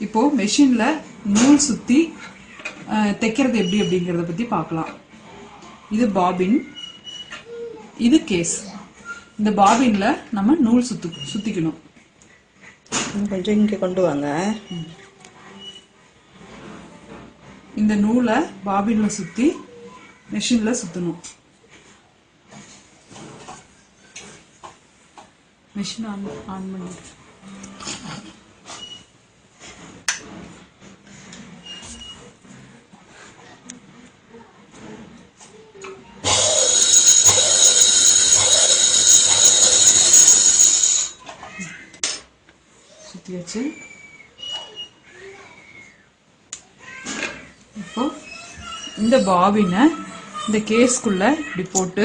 இப்போ மெஷின்ல நூல் அஹ், தைக்கிறது எப்படி அப்படிங்கறத பத்தி பார்க்கலாம். இது பாபின் இது கேஸ் இந்த பாபின்ல நம்ம நூல் சுத்து சுத்திக்கணும். இன்னும் கொஞ்சம் இங்கே கொண்டு வாங்க. இந்த நூலை பாபின்ல சுத்தி மெஷின்ல சுத்தணும். மெஷின் ஆன் ஆன் பண்ணி. ஊற்றியாச்சு வச்சு. இப்போ இந்த பாபினை இந்த கேஸ்குள்ளே இப்படி போட்டு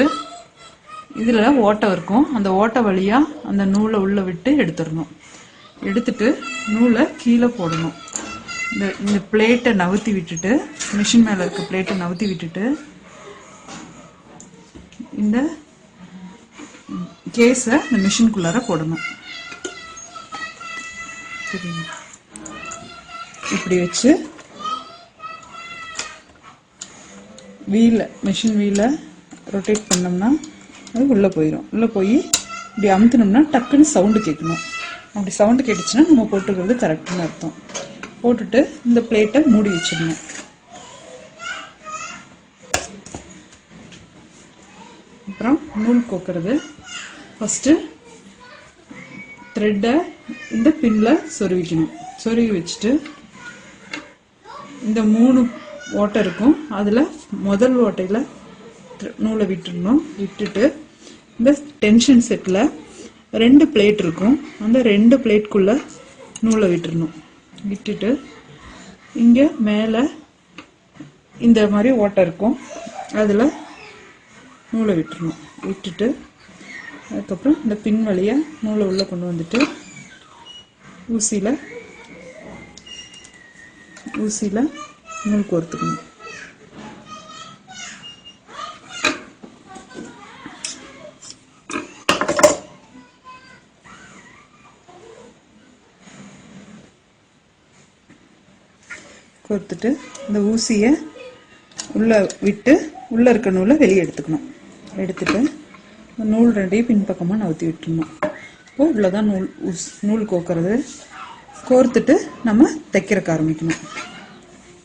இதில் ஓட்டை இருக்கும். அந்த ஓட்டை வழியாக அந்த நூலை உள்ளே விட்டு எடுத்துடணும். எடுத்துட்டு நூலை கீழே போடணும். இந்த இந்த பிளேட்டை நவுத்தி விட்டுட்டு மிஷின் மேலே இருக்க பிளேட்டை நவுத்தி விட்டுட்டு இந்த கேஸை இந்த மிஷின்குள்ளார போடணும். சரிங்க இப்படி வச்சு வீலை மிஷின் வீலை ரொட்டேட் பண்ணோம்னா அது உள்ளே போயிடும் உள்ளே போய் இப்படி அமுத்துனோம்னா டக்குன்னு சவுண்டு கேட்கணும். அப்படி சவுண்டு கேட்டுச்சுன்னா நம்ம போட்டுக்கிறது கரெக்டுன்னு அர்த்தம். போட்டுட்டு இந்த பிளேட்டை மூடி வச்சிடணும் அப்புறம் நூல் கோக்கிறது. ஃபஸ்ட்டு த்ரெட்டை இந்த பின்னில் சொருவிக்கணும். சொருவி வச்சுட்டு இந்த மூணு ஓட்டை இருக்கும். அதில் முதல் ஓட்டையில் நூலை விட்டுடணும் விட்டுட்டு இந்த டென்ஷன் செட்டில் ரெண்டு பிளேட் இருக்கும். அந்த ரெண்டு பிளேட்குள்ளே நூலை விட்டுறணும். விட்டுட்டு இங்கே மேலே இந்த மாதிரி ஓட்டை இருக்கும். அதில் நூலை விட்டுறணும். விட்டுட்டு அதுக்கப்புறம் இந்த பின் வழியாக நூலை உள்ளே கொண்டு வந்துட்டு ஊசியில் ஊசியில் நூல் கோர்த்துக்கணும் கோர்த்துட்டு இந்த ஊசியை உள்ளே விட்டு உள்ளே இருக்க நூலை வெளியே எடுத்துக்கணும். எடுத்துட்டு நூல் ரெண்டையும் பின்பக்கமாக நவுத்தி விட்டுறணும். இப்போ இவ்வளோதான் நூல் உஸ் நூல் கோக்கிறது. கோர்த்துட்டு நம்ம தைக்கிறக்க ஆரம்பிக்கணும்.